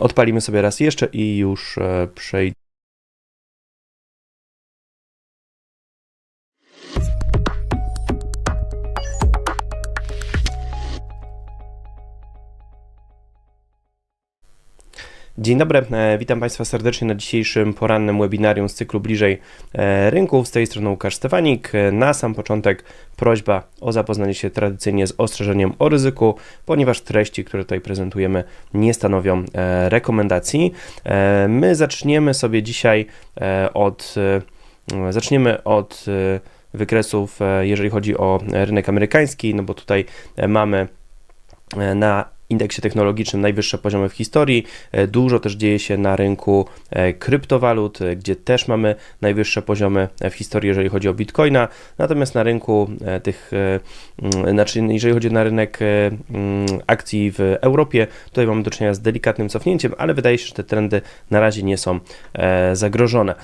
Odpalimy sobie raz jeszcze i już e, przejdziemy. Dzień dobry, e, witam Państwa serdecznie na dzisiejszym porannym webinarium z cyklu Bliżej e, Rynków. Z tej strony Łukasz Stefanik. E, Na sam początek prośba o zapoznanie się tradycyjnie z ostrzeżeniem o ryzyku, ponieważ treści, które tutaj prezentujemy, nie stanowią rekomendacji. My zaczniemy sobie dzisiaj od, zaczniemy od wykresów, jeżeli chodzi o rynek amerykański, no bo tutaj mamy na indeksie technologicznym najwyższe poziomy w historii. E, Dużo też dzieje się na rynku e, kryptowalut, e, gdzie też mamy najwyższe poziomy w historii, jeżeli chodzi o bitcoina. Natomiast na rynku tych, mm, znaczy jeżeli chodzi na rynek mm, akcji w Europie, tutaj mamy do czynienia z delikatnym cofnięciem, ale wydaje się, że te trendy na razie nie są zagrożone.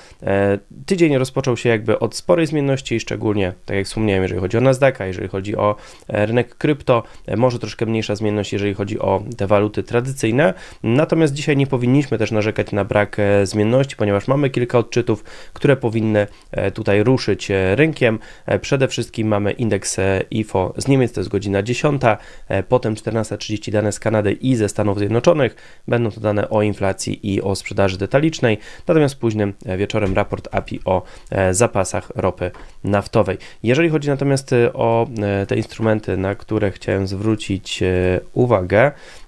Tydzień rozpoczął się jakby od sporej zmienności, szczególnie, tak jak wspomniałem, jeżeli chodzi o Nasdaqa, jeżeli chodzi o rynek krypto, może troszkę mniejsza zmienność, jeżeli chodzi o te waluty tradycyjne. Natomiast dzisiaj nie powinniśmy też narzekać na brak e, zmienności, ponieważ mamy kilka odczytów, które powinny e, tutaj ruszyć e, rynkiem. Przede wszystkim mamy indeks IFO z Niemiec, to jest godzina 10, e, potem 14.30 dane z Kanady i ze Stanów Zjednoczonych. Będą to dane o inflacji i o sprzedaży detalicznej. Natomiast późnym wieczorem raport API o zapasach ropy naftowej. Jeżeli chodzi natomiast o te instrumenty, na które chciałem zwrócić e,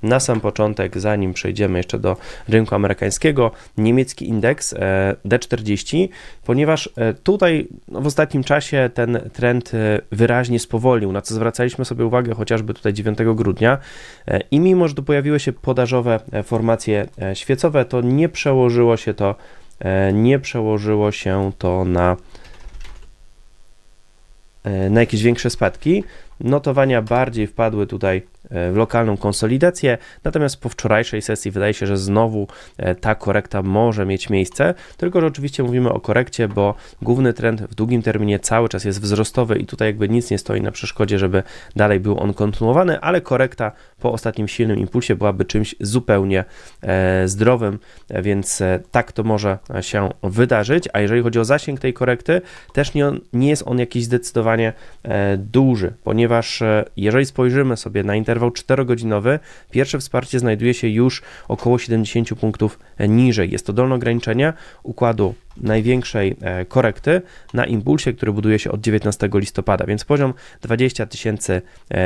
na sam początek, zanim przejdziemy jeszcze do rynku amerykańskiego, niemiecki indeks e, D40, ponieważ e, tutaj no, w ostatnim czasie ten trend e, wyraźnie spowolnił, na co zwracaliśmy sobie uwagę chociażby tutaj 9 grudnia i mimo, że tu pojawiły się podażowe formacje świecowe, to nie przełożyło się to nie przełożyło się to na na jakieś większe spadki. Notowania bardziej wpadły tutaj lokalną konsolidację, natomiast po wczorajszej sesji wydaje się, że znowu e, ta korekta może mieć miejsce, tylko że oczywiście mówimy o korekcie, bo główny trend w długim terminie cały czas jest wzrostowy i tutaj jakby nic nie stoi na przeszkodzie, żeby dalej był on kontynuowany, ale korekta po ostatnim silnym impulsie byłaby czymś zupełnie e, zdrowym, e, więc e, tak to może się wydarzyć, a jeżeli chodzi o zasięg tej korekty, też nie, nie jest on jakiś zdecydowanie e, duży, ponieważ e, jeżeli spojrzymy sobie na interwał 4-godzinowy, pierwsze wsparcie znajduje się już około 70 punktów e, niżej. Jest to dolne ograniczenie układu największej e, korekty na impulsie, który buduje się od 19 listopada, więc poziom 20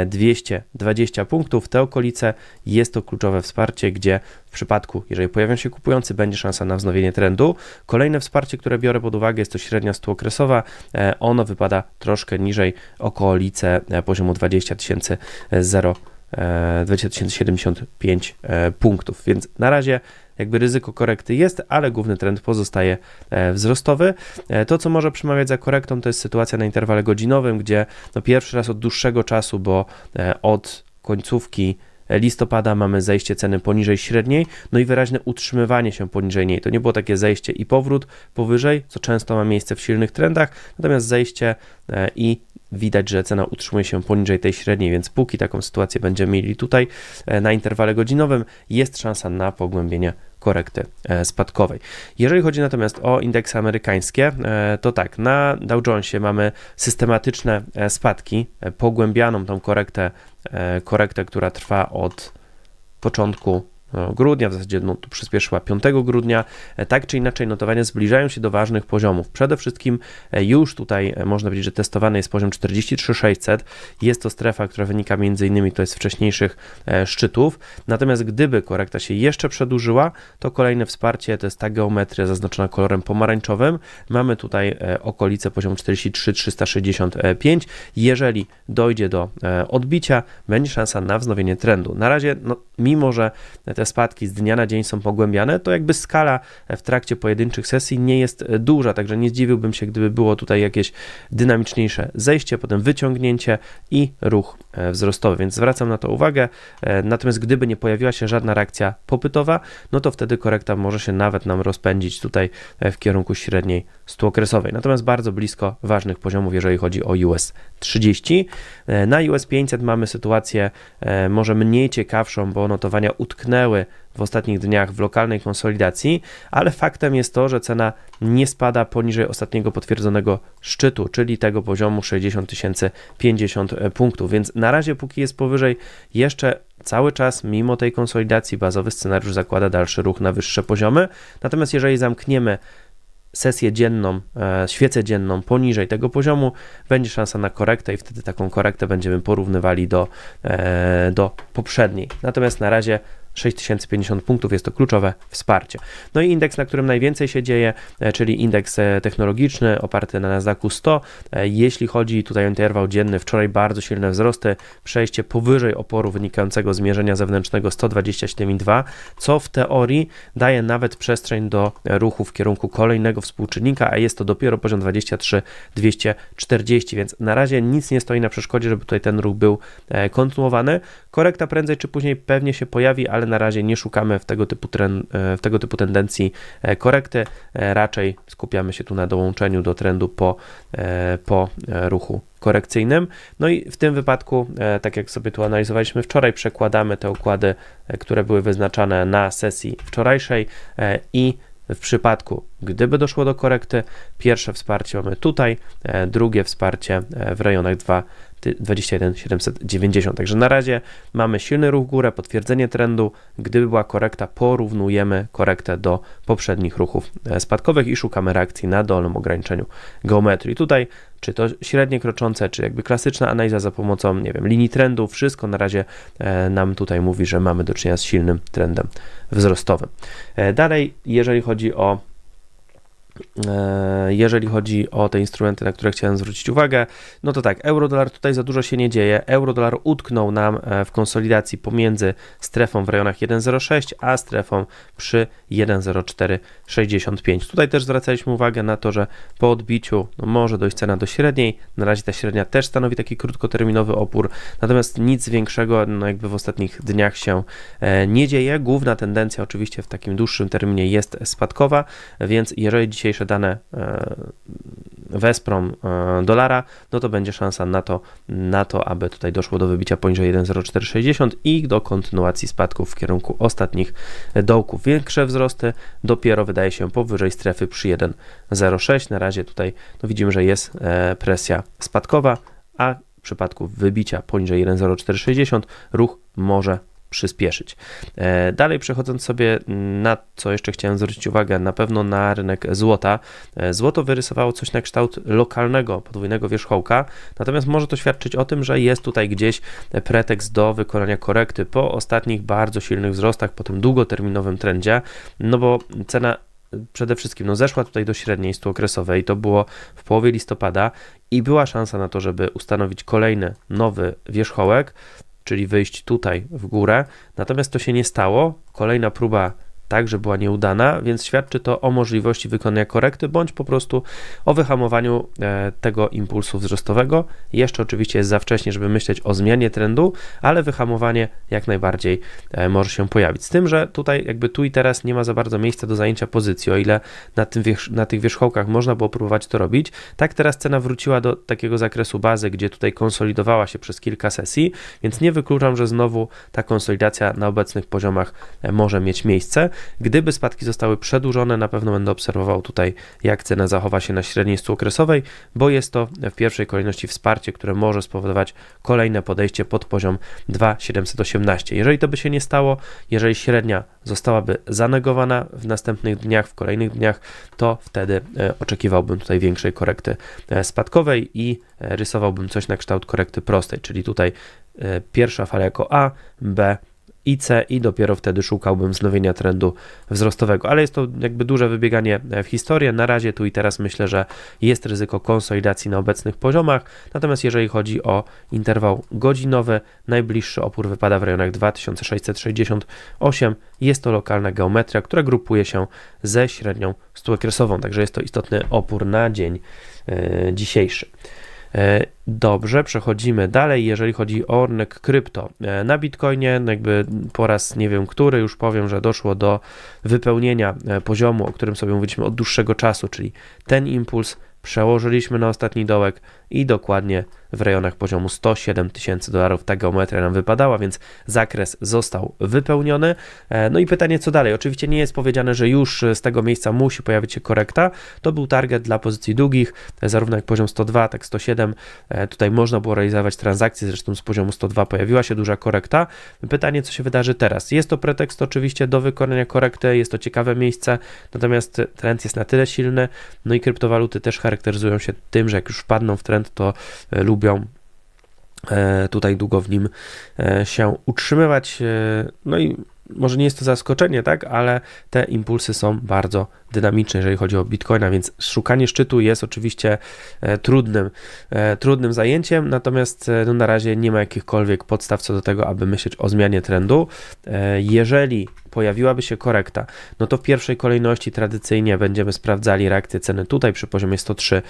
220 punktów, te okolice jest to kluczowe wsparcie, gdzie w przypadku, jeżeli pojawią się kupujący, będzie szansa na wznowienie trendu. Kolejne wsparcie, które biorę pod uwagę, jest to średnia stuokresowa. E, Ono wypada troszkę niżej, okolice e, poziomu 20 0 2075 punktów, więc na razie jakby ryzyko korekty jest, ale główny trend pozostaje e, wzrostowy. E, To, co może przemawiać za korektą, to jest sytuacja na interwale godzinowym, gdzie no pierwszy raz od dłuższego czasu, bo e, od końcówki listopada mamy zejście ceny poniżej średniej, no i wyraźne utrzymywanie się poniżej niej. To nie było takie zejście i powrót powyżej, co często ma miejsce w silnych trendach, natomiast zejście e, i widać, że cena utrzymuje się poniżej tej średniej, więc póki taką sytuację będziemy mieli tutaj e, na interwale godzinowym, jest szansa na pogłębienie korekty e, spadkowej. Jeżeli chodzi natomiast o indeksy amerykańskie, e, to tak, na Dow Jonesie mamy systematyczne spadki, pogłębianą tą korektę, korektę, która trwa od początku grudnia, w zasadzie no, tu przyspieszyła 5 grudnia. E, Tak czy inaczej, notowania zbliżają się do ważnych poziomów. Przede wszystkim e, już tutaj e, można powiedzieć, że testowany jest poziom 43600. Jest to strefa, która wynika między innymi to jest wcześniejszych e, szczytów. Natomiast gdyby korekta się jeszcze przedłużyła, to kolejne wsparcie to jest ta geometria zaznaczona kolorem pomarańczowym. Mamy tutaj e, okolice poziomu 43365. Jeżeli dojdzie do e, odbicia, będzie szansa na wznowienie trendu. Na razie, no, mimo że te spadki z dnia na dzień są pogłębiane, to jakby skala w trakcie pojedynczych sesji nie jest e, duża, także nie zdziwiłbym się, gdyby było tutaj jakieś dynamiczniejsze zejście, potem wyciągnięcie i ruch e, wzrostowy, więc zwracam na to uwagę. E, Natomiast gdyby nie pojawiła się żadna reakcja popytowa, no to wtedy korekta może się nawet nam rozpędzić tutaj w kierunku średniej stuokresowej. Natomiast bardzo blisko ważnych poziomów, jeżeli chodzi o US 30. E, Na US 500 mamy sytuację może mniej ciekawszą, bo notowania utknęły stanęły w ostatnich dniach w lokalnej konsolidacji, ale faktem jest to, że cena nie spada poniżej ostatniego potwierdzonego szczytu, czyli tego poziomu 60 050 punktów, więc na razie póki jest powyżej jeszcze cały czas, mimo tej konsolidacji, bazowy scenariusz zakłada dalszy ruch na wyższe poziomy. Natomiast jeżeli zamkniemy sesję dzienną, e, świecę dzienną poniżej tego poziomu, będzie szansa na korektę i wtedy taką korektę będziemy porównywali do, e, do poprzedniej. Natomiast na razie 6050 punktów jest to kluczowe wsparcie. No i indeks, na którym najwięcej się dzieje, e, czyli indeks e, technologiczny oparty na Nasdaqu 100. E, jeśli chodzi tutaj o interwał dzienny, wczoraj bardzo silne wzrosty, przejście powyżej oporu wynikającego z mierzenia zewnętrznego 127,2, co w teorii daje nawet przestrzeń do ruchu w kierunku kolejnego współczynnika, a jest to dopiero poziom 23,240, więc na razie nic nie stoi na przeszkodzie, żeby tutaj ten ruch był kontynuowany. Korekta prędzej czy później pewnie się pojawi, ale ale na razie nie szukamy w tego typu, tren, e, w tego typu tendencji e, korekty. E, raczej skupiamy się tu na dołączeniu do trendu po, po ruchu korekcyjnym. No i w tym wypadku, tak jak sobie tu analizowaliśmy wczoraj, przekładamy te układy, które były wyznaczane na sesji wczorajszej i w przypadku, gdyby doszło do korekty, pierwsze wsparcie mamy tutaj, drugie wsparcie w rejonach 2 21 790. Także na razie mamy silny ruch w górę, potwierdzenie trendu. Gdyby była korekta, porównujemy korektę do poprzednich ruchów e, spadkowych i szukamy reakcji na dolnym ograniczeniu geometrii. Tutaj czy to średnie kroczące, czy jakby klasyczna analiza za pomocą, nie wiem, linii trendu, wszystko na razie e, nam tutaj mówi, że mamy do czynienia z silnym trendem wzrostowym. E, dalej, jeżeli chodzi o jeżeli chodzi o te instrumenty, na które chciałem zwrócić uwagę, no to tak, euro-dolar tutaj za dużo się nie dzieje. Euro-dolar utknął nam e, w konsolidacji pomiędzy strefą w rejonach 1,06 a strefą przy 1,0465. Tutaj też zwracaliśmy uwagę na to, że po odbiciu no może dojść cena do średniej. Na razie ta średnia też stanowi taki krótkoterminowy opór, natomiast nic większego no jakby w ostatnich dniach się e, nie dzieje. Główna tendencja oczywiście w takim dłuższym terminie jest spadkowa, więc jeżeli dzisiejsze dane e, wesprą e, dolara, no to będzie szansa na to, na to, aby tutaj doszło do wybicia poniżej 1,0460 i do kontynuacji spadków w kierunku ostatnich dołków. Większe wzrosty dopiero wydaje się powyżej strefy przy 1,06. Na razie tutaj no widzimy, że jest e, presja spadkowa, a w przypadku wybicia poniżej 1,0460 ruch może przyspieszyć. E, dalej przechodząc sobie na co jeszcze chciałem zwrócić uwagę, na pewno na rynek złota. E, złoto wyrysowało coś na kształt lokalnego podwójnego wierzchołka, natomiast może to świadczyć o tym, że jest tutaj gdzieś pretekst do wykonania korekty po ostatnich bardzo silnych wzrostach, po tym długoterminowym trendzie, no bo cena przede wszystkim no, zeszła tutaj do średniej okresowej, to było w połowie listopada i była szansa na to, żeby ustanowić kolejny nowy wierzchołek czyli wyjść tutaj w górę. Natomiast to się nie stało. Kolejna próba także była nieudana, więc świadczy to o możliwości wykonania korekty, bądź po prostu o wyhamowaniu e, tego impulsu wzrostowego. Jeszcze oczywiście jest za wcześnie, żeby myśleć o zmianie trendu, ale wyhamowanie jak najbardziej e, może się pojawić. Z tym, że tutaj jakby tu i teraz nie ma za bardzo miejsca do zajęcia pozycji, o ile na, tym na tych wierzchołkach można było próbować to robić, tak teraz cena wróciła do takiego zakresu bazy, gdzie tutaj konsolidowała się przez kilka sesji, więc nie wykluczam, że znowu ta konsolidacja na obecnych poziomach e, może mieć miejsce. Gdyby spadki zostały przedłużone, na pewno będę obserwował tutaj, jak cena zachowa się na średniej okresowej, bo jest to w pierwszej kolejności wsparcie, które może spowodować kolejne podejście pod poziom 2,718. Jeżeli to by się nie stało, jeżeli średnia zostałaby zanegowana w następnych dniach, w kolejnych dniach, to wtedy e, oczekiwałbym tutaj większej korekty e, spadkowej i e, rysowałbym coś na kształt korekty prostej, czyli tutaj pierwsza fala jako A, B, i C i dopiero wtedy szukałbym wznowienia trendu wzrostowego. Ale jest to jakby duże wybieganie w historię. Na razie tu i teraz myślę, że jest ryzyko konsolidacji na obecnych poziomach. Natomiast jeżeli chodzi o interwał godzinowy, najbliższy opór wypada w rejonach 2668. Jest to lokalna geometria, która grupuje się ze średnią stuokresową, także jest to istotny opór na dzień yy, dzisiejszy. E, dobrze, przechodzimy dalej. Jeżeli chodzi o rynek krypto, e, na Bitcoinie, jakby po raz nie wiem który, już powiem, że doszło do wypełnienia e, poziomu, o którym sobie mówiliśmy od dłuższego czasu, czyli ten impuls przełożyliśmy na ostatni dołek i dokładnie w rejonach poziomu 107 tysięcy dolarów. Ta geometria nam wypadała, więc zakres został wypełniony. E, No i pytanie, co dalej? Oczywiście nie jest powiedziane, że już z tego miejsca musi pojawić się korekta. To był target dla pozycji długich, e, zarówno jak poziom 102, tak 107. E, Tutaj można było realizować transakcje, zresztą z poziomu 102 pojawiła się duża korekta. Pytanie, co się wydarzy teraz? Jest to pretekst oczywiście do wykonania korekty, jest to ciekawe miejsce, natomiast trend jest na tyle silny, no i kryptowaluty też charakteryzują się tym, że jak już wpadną w trend, to e, lubią e, tutaj długo w nim e, się utrzymywać. e, No i może nie jest to zaskoczenie, tak, ale te impulsy są bardzo dynamiczne, jeżeli chodzi o Bitcoina, więc szukanie szczytu jest oczywiście trudnym, trudnym zajęciem, natomiast no, na razie nie ma jakichkolwiek podstaw co do tego, aby myśleć o zmianie trendu. Jeżeli pojawiłaby się korekta, no to w pierwszej kolejności tradycyjnie będziemy sprawdzali reakcję ceny tutaj przy poziomie 103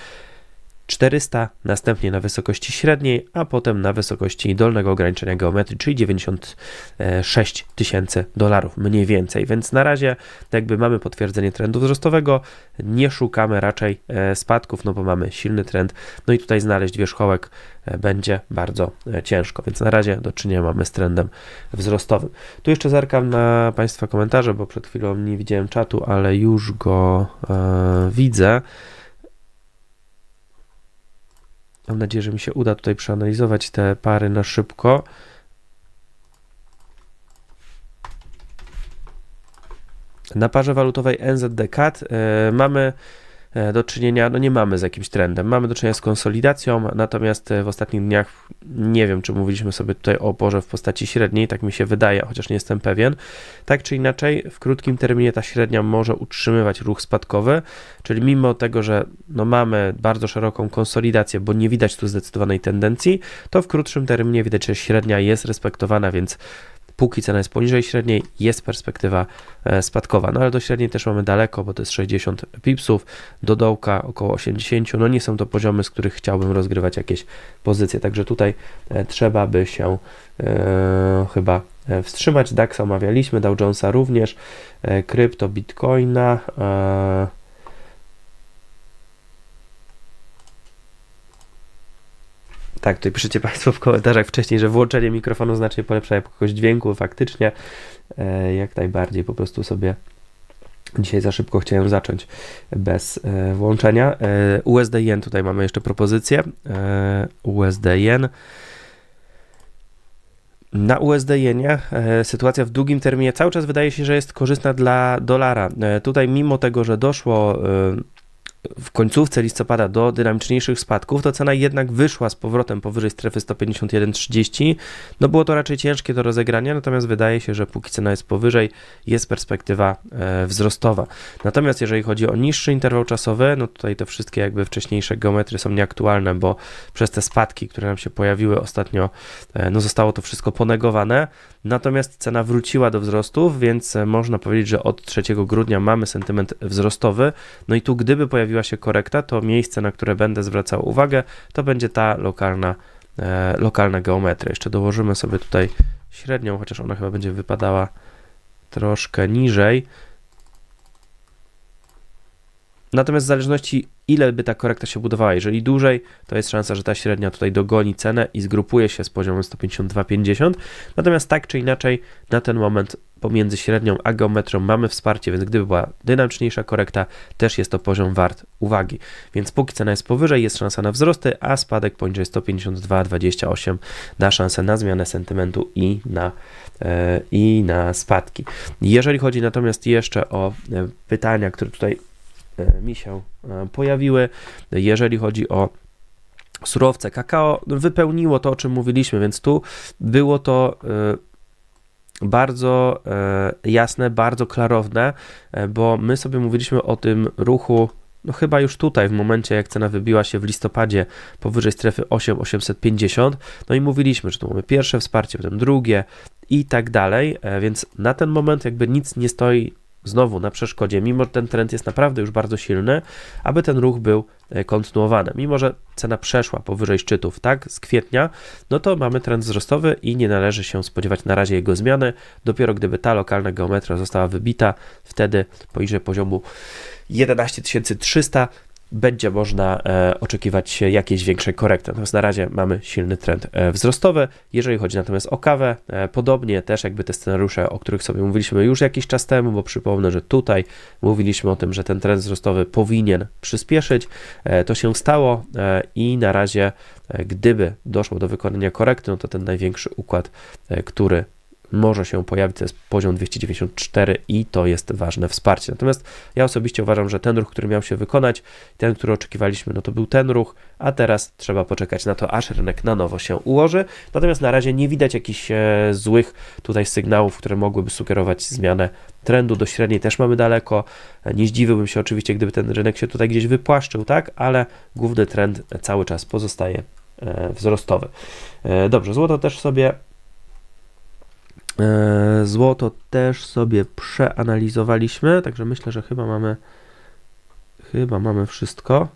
400, następnie na wysokości średniej, a potem na wysokości dolnego ograniczenia geometrii, czyli 96 tysięcy dolarów mniej więcej. Więc na razie jakby mamy potwierdzenie trendu wzrostowego, nie szukamy raczej e, spadków, no bo mamy silny trend. No i tutaj znaleźć wierzchołek e, będzie bardzo e, ciężko, więc na razie do czynienia mamy z trendem wzrostowym. Tu jeszcze zerkam na Państwa komentarze, bo przed chwilą nie widziałem czatu, ale już go widzę. Mam nadzieję, że mi się uda tutaj przeanalizować te pary na szybko. Na parze walutowej NZD-CAD e, mamy do czynienia, no nie mamy z jakimś trendem, mamy do czynienia z konsolidacją, natomiast e, w ostatnich dniach nie wiem, czy mówiliśmy sobie tutaj o oporze w postaci średniej, tak mi się wydaje, chociaż nie jestem pewien. Tak czy inaczej, w krótkim terminie ta średnia może utrzymywać ruch spadkowy, czyli mimo tego, że no mamy bardzo szeroką konsolidację, bo nie widać tu zdecydowanej tendencji, to w krótszym terminie widać, że średnia jest respektowana, więc póki cena jest poniżej średniej, jest perspektywa e, spadkowa. No ale do średniej też mamy daleko, bo to jest 60 pipsów, do dołka około 80. No nie są to poziomy, z których chciałbym rozgrywać jakieś pozycje, także tutaj e, trzeba by się e, chyba wstrzymać. DAX omawialiśmy, Dow Jonesa również, krypto, Bitcoina. Tak, tutaj piszecie Państwo w komentarzach wcześniej, że włączenie mikrofonu znacznie polepsza jakość dźwięku. Faktycznie, e, jak najbardziej, po prostu sobie dzisiaj za szybko chciałem zacząć bez e, włączenia. E, USD Yen, tutaj mamy jeszcze propozycję. E, USD Yen. Na USD Jenie e, sytuacja w długim terminie cały czas wydaje się, że jest korzystna dla dolara. E, tutaj, mimo tego, że doszło e, w końcówce listopada do dynamiczniejszych spadków, to cena jednak wyszła z powrotem powyżej strefy 151,30. No było to raczej ciężkie do rozegrania, natomiast wydaje się, że póki cena jest powyżej, jest perspektywa e, wzrostowa. Natomiast jeżeli chodzi o niższy interwał czasowy, no tutaj te wszystkie jakby wcześniejsze geometrie są nieaktualne, bo przez te spadki, które nam się pojawiły ostatnio, e, no zostało to wszystko ponegowane. Natomiast cena wróciła do wzrostów, więc e, można powiedzieć, że od 3 grudnia mamy sentyment wzrostowy. No i tu, gdyby pojawiła się korekta, to miejsce, na które będę zwracał uwagę, to będzie ta lokalna, e, lokalna geometria. Jeszcze dołożymy sobie tutaj średnią, chociaż ona chyba będzie wypadała troszkę niżej. Natomiast w zależności ile by ta korekta się budowała, jeżeli dłużej, to jest szansa, że ta średnia tutaj dogoni cenę i zgrupuje się z poziomem 152,50. Natomiast tak czy inaczej, na ten moment pomiędzy średnią a geometrią mamy wsparcie, więc gdyby była dynamiczniejsza korekta, też jest to poziom wart uwagi. Więc póki cena jest powyżej, jest szansa na wzrosty, a spadek poniżej 152,28 da szansę na zmianę sentymentu i na, e, i na spadki. Jeżeli chodzi natomiast jeszcze o e, pytania, które tutaj mi się e, pojawiły, jeżeli chodzi o surowce, kakao wypełniło to, o czym mówiliśmy, więc tu było to e, bardzo e, jasne, bardzo klarowne, e, bo my sobie mówiliśmy o tym ruchu, no chyba już tutaj, w momencie jak cena wybiła się w listopadzie powyżej strefy 8850, no i mówiliśmy, że tu mamy pierwsze wsparcie, potem drugie i tak dalej, e, więc na ten moment jakby nic nie stoi znowu na przeszkodzie, mimo że ten trend jest naprawdę już bardzo silny, aby ten ruch był e, kontynuowany. Mimo, że cena przeszła powyżej szczytów, tak, z kwietnia, no to mamy trend wzrostowy i nie należy się spodziewać na razie jego zmiany. Dopiero gdyby ta lokalna geometria została wybita, wtedy poniżej poziomu 11300 będzie można e, oczekiwać jakiejś większej korekty. Natomiast na razie mamy silny trend e, wzrostowy. Jeżeli chodzi natomiast o kawę, e, podobnie też jakby te scenariusze, o których sobie mówiliśmy już jakiś czas temu, bo przypomnę, że tutaj mówiliśmy o tym, że ten trend wzrostowy powinien przyspieszyć. To się stało i na razie, gdyby doszło do wykonania korekty, no to ten największy układ, który może się pojawić, to jest poziom 294 i to jest ważne wsparcie. Natomiast ja osobiście uważam, że ten ruch, który miał się wykonać, ten, który oczekiwaliśmy, no to był ten ruch, a teraz trzeba poczekać na to, aż rynek na nowo się ułoży. Natomiast na razie nie widać jakichś e, złych tutaj sygnałów, które mogłyby sugerować zmianę trendu do średniej też mamy daleko. Nie zdziwiłbym się oczywiście, gdyby ten rynek się tutaj gdzieś wypłaszczył, tak, ale główny trend cały czas pozostaje e, wzrostowy. E, Dobrze, złoto też sobie Złoto też sobie przeanalizowaliśmy, także myślę, że chyba mamy chyba mamy wszystko.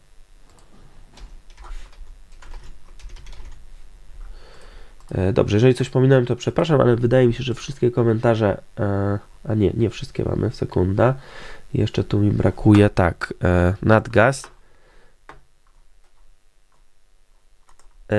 E, Dobrze, jeżeli coś pominąłem, to przepraszam, ale wydaje mi się, że wszystkie komentarze, e, a nie, nie wszystkie mamy, sekunda. Jeszcze tu mi brakuje, tak, e, Nadgaz.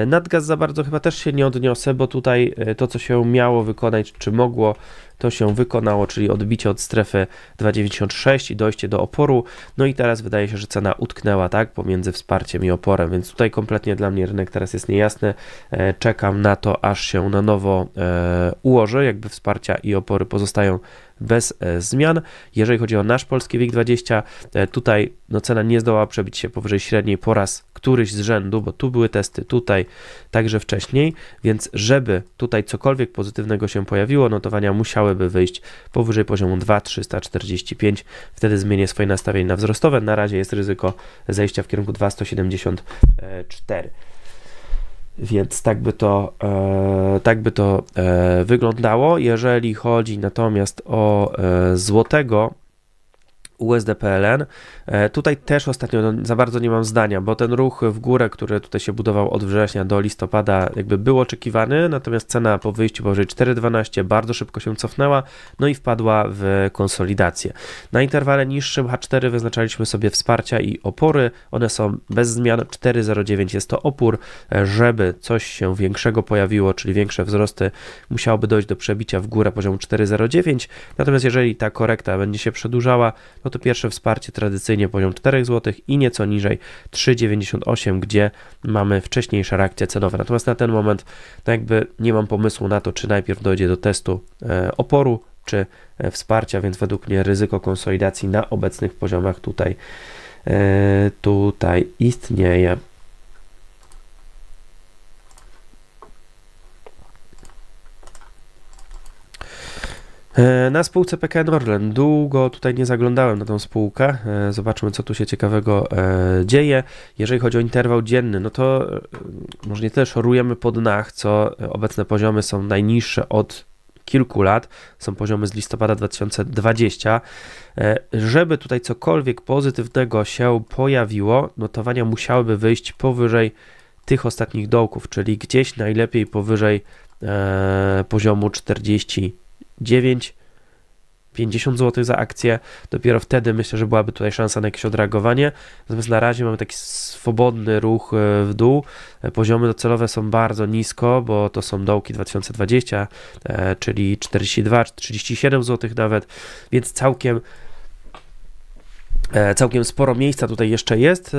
Nadgaz za bardzo chyba też się nie odniosę, bo tutaj e, to, co się miało wykonać, czy mogło, to się wykonało, czyli odbicie od strefy 2,96 i dojście do oporu. No i teraz wydaje się, że cena utknęła tak pomiędzy wsparciem i oporem, więc tutaj kompletnie dla mnie rynek teraz jest niejasny. E, Czekam na to, aż się na nowo e, ułoży, jakby wsparcia i opory pozostają bez e, zmian. Jeżeli chodzi o nasz polski WIG20, e, tutaj no, cena nie zdołała przebić się powyżej średniej po raz któryś z rzędu, bo tu były testy, tutaj także wcześniej, więc żeby tutaj cokolwiek pozytywnego się pojawiło, notowania musiałyby wyjść powyżej poziomu 2,345, wtedy zmienię swoje nastawienie na wzrostowe. Na razie jest ryzyko zejścia w kierunku 2,174. Więc tak by to, e, tak by to e, wyglądało. Jeżeli chodzi natomiast o e, złotego USD-PLN, e, tutaj też ostatnio no, za bardzo nie mam zdania, bo ten ruch w górę, który tutaj się budował od września do listopada, jakby był oczekiwany, natomiast cena po wyjściu powyżej 4,12 bardzo szybko się cofnęła, no i wpadła w konsolidację. Na interwale niższym H4 wyznaczaliśmy sobie wsparcia i opory, one są bez zmian, 4,09 jest to opór, e, żeby coś się większego pojawiło, czyli większe wzrosty, musiałoby dojść do przebicia w górę poziomu 4,09, natomiast jeżeli ta korekta będzie się przedłużała, no to pierwsze wsparcie tradycyjnie poziom 4 zł i nieco niżej 3,98, gdzie mamy wcześniejsze reakcje cenowe. Natomiast na ten moment no jakby nie mam pomysłu na to, czy najpierw dojdzie do testu e, oporu, czy e, wsparcia, więc według mnie ryzyko konsolidacji na obecnych poziomach tutaj, e, tutaj istnieje. Na spółce PKN Orlen długo tutaj nie zaglądałem na tą spółkę. E, Zobaczmy, co tu się ciekawego e, dzieje. Jeżeli chodzi o interwał dzienny, no to e, może nie tyle szorujemy pod nach, co obecne poziomy są najniższe od kilku lat. Są poziomy z listopada 2020. E, Żeby tutaj cokolwiek pozytywnego się pojawiło, notowania musiałyby wyjść powyżej tych ostatnich dołków, czyli gdzieś najlepiej powyżej e, poziomu 40 9, 50 zł za akcję. Dopiero wtedy myślę, że byłaby tutaj szansa na jakieś odreagowanie. Natomiast na razie mamy taki swobodny ruch e, w dół. E, Poziomy docelowe są bardzo nisko, bo to są dołki 2020, e, czyli 42, 37 zł nawet, więc całkiem całkiem sporo miejsca tutaj jeszcze jest.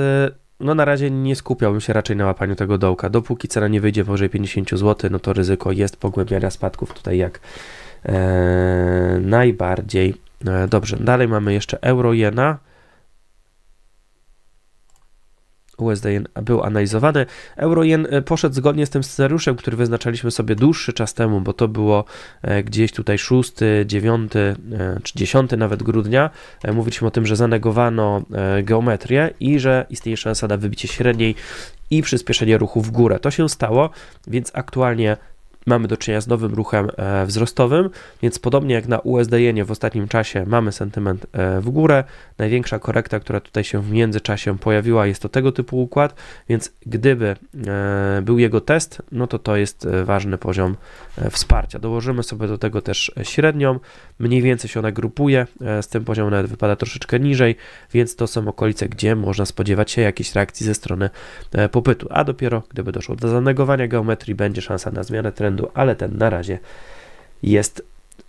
No na razie nie skupiałbym się raczej na łapaniu tego dołka. Dopóki cena nie wyjdzie powyżej 50 zł, no to ryzyko jest pogłębiania spadków tutaj jak najbardziej. E, dobrze, dalej mamy jeszcze euro-jena. USD był analizowany. Euro-jen e, poszedł zgodnie z tym scenariuszem, który wyznaczaliśmy sobie dłuższy czas temu, bo to było e, gdzieś tutaj 6, 9 e, czy 10 nawet grudnia. E, Mówiliśmy o tym, że zanegowano e, geometrię i że istnieje szansa na wybicie średniej i przyspieszenie ruchu w górę. To się stało, więc aktualnie mamy do czynienia z nowym ruchem e, wzrostowym, więc podobnie jak na USDN w ostatnim czasie mamy sentyment e, w górę. Największa korekta, która tutaj się w międzyczasie pojawiła, jest to tego typu układ, więc gdyby e, był jego test, no to to jest ważny poziom wsparcia. Dołożymy sobie do tego też średnią, mniej więcej się ona grupuje, z tym poziomem nawet wypada troszeczkę niżej, więc to są okolice, gdzie można spodziewać się jakiejś reakcji ze strony popytu, a dopiero gdyby doszło do zanegowania geometrii, będzie szansa na zmianę trendu, ale ten na razie jest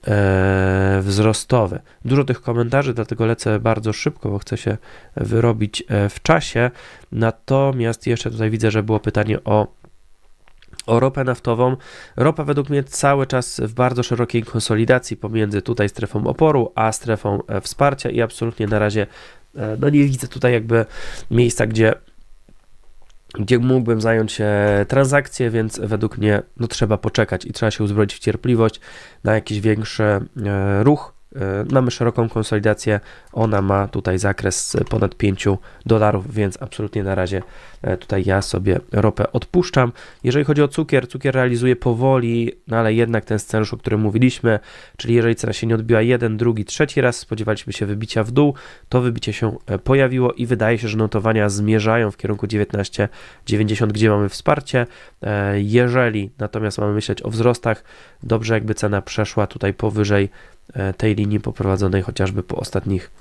e, wzrostowy. Dużo tych komentarzy, dlatego lecę bardzo szybko, bo chcę się wyrobić e, w czasie. Natomiast jeszcze tutaj widzę, że było pytanie o o ropę naftową. Ropa według mnie cały czas w bardzo szerokiej konsolidacji pomiędzy tutaj strefą oporu, a strefą e, wsparcia i absolutnie na razie no nie widzę tutaj jakby miejsca, gdzie gdzie mógłbym zająć się transakcję, więc według mnie no, trzeba poczekać i trzeba się uzbroić w cierpliwość na jakiś większy e, ruch mamy szeroką konsolidację, ona ma tutaj zakres ponad 5 dolarów, więc absolutnie na razie e, tutaj ja sobie ropę odpuszczam. Jeżeli chodzi o cukier, cukier realizuje powoli, no ale jednak ten scenariusz, o którym mówiliśmy, czyli jeżeli cena się nie odbiła jeden, drugi, trzeci raz, spodziewaliśmy się wybicia w dół, to wybicie się e, pojawiło i wydaje się, że notowania zmierzają w kierunku 19,90, gdzie mamy wsparcie. Jeżeli natomiast mamy myśleć o wzrostach, dobrze jakby cena przeszła tutaj powyżej E, tej linii poprowadzonej chociażby po ostatnich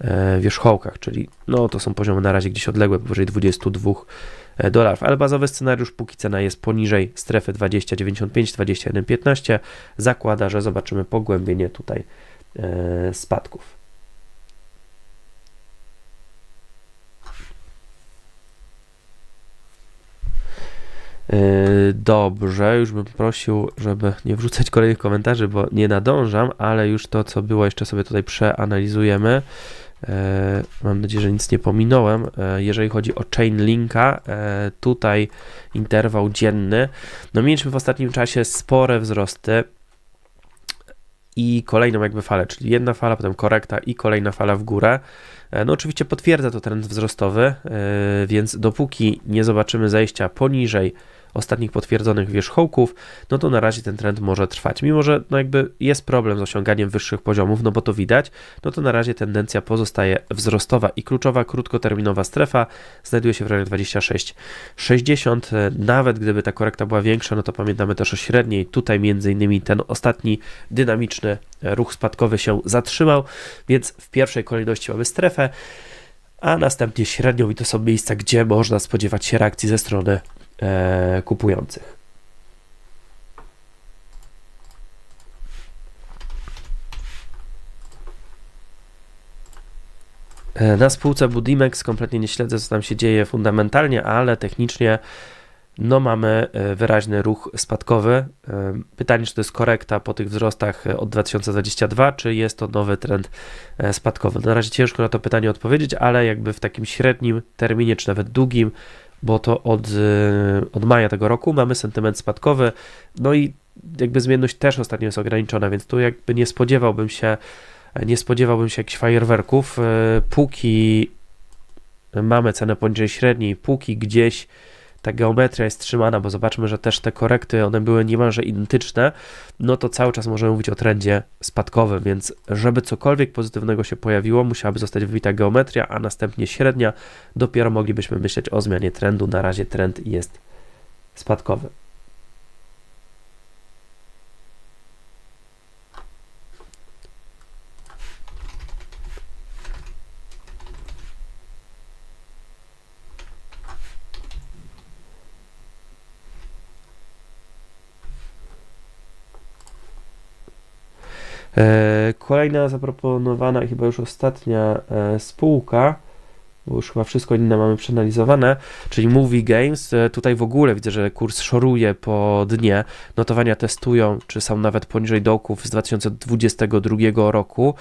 e, wierzchołkach, czyli no to są poziomy na razie gdzieś odległe, powyżej 22 e, dolarów, ale bazowy scenariusz, póki cena jest poniżej strefy 20,95, 21,15, zakłada, że zobaczymy pogłębienie tutaj spadków. Dobrze, już bym prosił, żeby nie wrzucać kolejnych komentarzy, bo nie nadążam, ale już to, co było, jeszcze sobie tutaj przeanalizujemy. Yy, mam nadzieję, że nic nie pominąłem. Yy, jeżeli chodzi o chain linka, tutaj interwał dzienny. No mieliśmy w ostatnim czasie spore wzrosty i kolejną jakby falę, czyli jedna fala, potem korekta i kolejna fala w górę. No oczywiście potwierdza to trend wzrostowy, więc dopóki nie zobaczymy zejścia poniżej ostatnich potwierdzonych wierzchołków, no to na razie ten trend może trwać. Mimo, że no jakby jest problem z osiąganiem wyższych poziomów, no bo to widać, no to na razie tendencja pozostaje wzrostowa i kluczowa krótkoterminowa strefa znajduje się w rejonie 26,60. Nawet gdyby ta korekta była większa, no to pamiętamy też o średniej. Tutaj między innymi ten ostatni dynamiczny ruch spadkowy się zatrzymał, więc w pierwszej kolejności mamy strefę, a następnie średnią i to są miejsca, gdzie można spodziewać się reakcji ze strony e, kupujących. E, na spółce Budimex kompletnie nie śledzę, co tam się dzieje fundamentalnie, ale technicznie no mamy e, wyraźny ruch spadkowy. E, pytanie, czy to jest korekta po tych wzrostach od 2022, czy jest to nowy trend spadkowy. Na razie ciężko na to pytanie odpowiedzieć, ale jakby w takim średnim terminie, czy nawet długim, bo to od, y, od maja tego roku mamy sentyment spadkowy, no i jakby zmienność też ostatnio jest ograniczona, więc tu jakby nie spodziewałbym się, nie spodziewałbym się jakichś fajerwerków, y, póki mamy cenę poniżej średniej, póki gdzieś ta geometria jest trzymana, bo zobaczmy, że też te korekty, one były niemalże identyczne, no to cały czas możemy mówić o trendzie spadkowym, więc żeby cokolwiek pozytywnego się pojawiło, musiałaby zostać wybita geometria, a następnie średnia, dopiero moglibyśmy myśleć o zmianie trendu, na razie trend jest spadkowy. Kolejna zaproponowana i chyba już ostatnia e, spółka, bo już chyba wszystko inne mamy przeanalizowane, czyli Movie Games. E, tutaj w ogóle widzę, że kurs szoruje po dnie. Notowania testują, czy są nawet poniżej dołków z 2022 roku.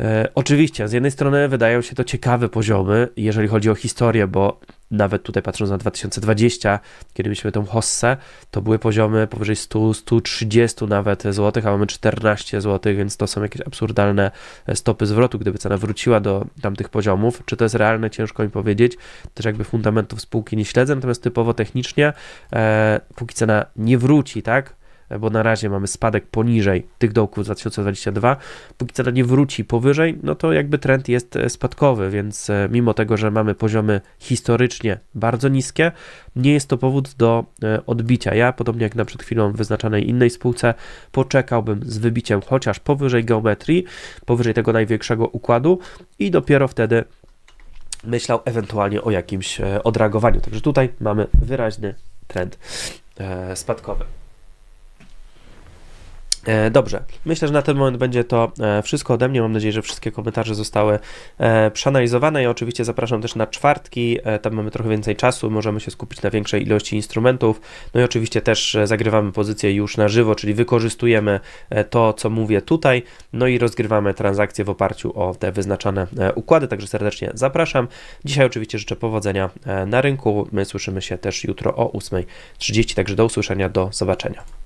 E, oczywiście, z jednej strony wydają się to ciekawe poziomy, jeżeli chodzi o historię, bo nawet tutaj patrząc na 2020, kiedy mieliśmy tą hossę, to były poziomy powyżej 100, 130 nawet złotych, a mamy 14 złotych, więc to są jakieś absurdalne stopy zwrotu, gdyby cena wróciła do tamtych poziomów. Czy to jest realne, ciężko mi powiedzieć. Też jakby fundamentów spółki nie śledzę, natomiast typowo technicznie, e, póki cena nie wróci, tak, e, bo na razie mamy spadek poniżej tych dołków 2022. Póki cena nie wróci powyżej, no to jakby trend jest e, spadkowy, więc e, mimo tego, że mamy poziomy historycznie bardzo niskie, nie jest to powód do e, odbicia. Ja, podobnie jak na przed chwilą wyznaczanej innej spółce, poczekałbym z wybiciem chociaż powyżej geometrii, powyżej tego największego układu i dopiero wtedy myślał ewentualnie o jakimś odreagowaniu. Także tutaj mamy wyraźny trend spadkowy. E, Dobrze, myślę, że na ten moment będzie to e, wszystko ode mnie. Mam nadzieję, że wszystkie komentarze zostały e, przeanalizowane. I oczywiście zapraszam też na czwartki. Tam mamy trochę więcej czasu, możemy się skupić na większej ilości instrumentów. No i oczywiście też zagrywamy pozycję już na żywo, czyli wykorzystujemy to, co mówię tutaj. No i rozgrywamy transakcje w oparciu o te wyznaczone e, układy. Także serdecznie zapraszam. Dzisiaj oczywiście życzę powodzenia na rynku. My słyszymy się też jutro o 8.30. Także do usłyszenia, do zobaczenia.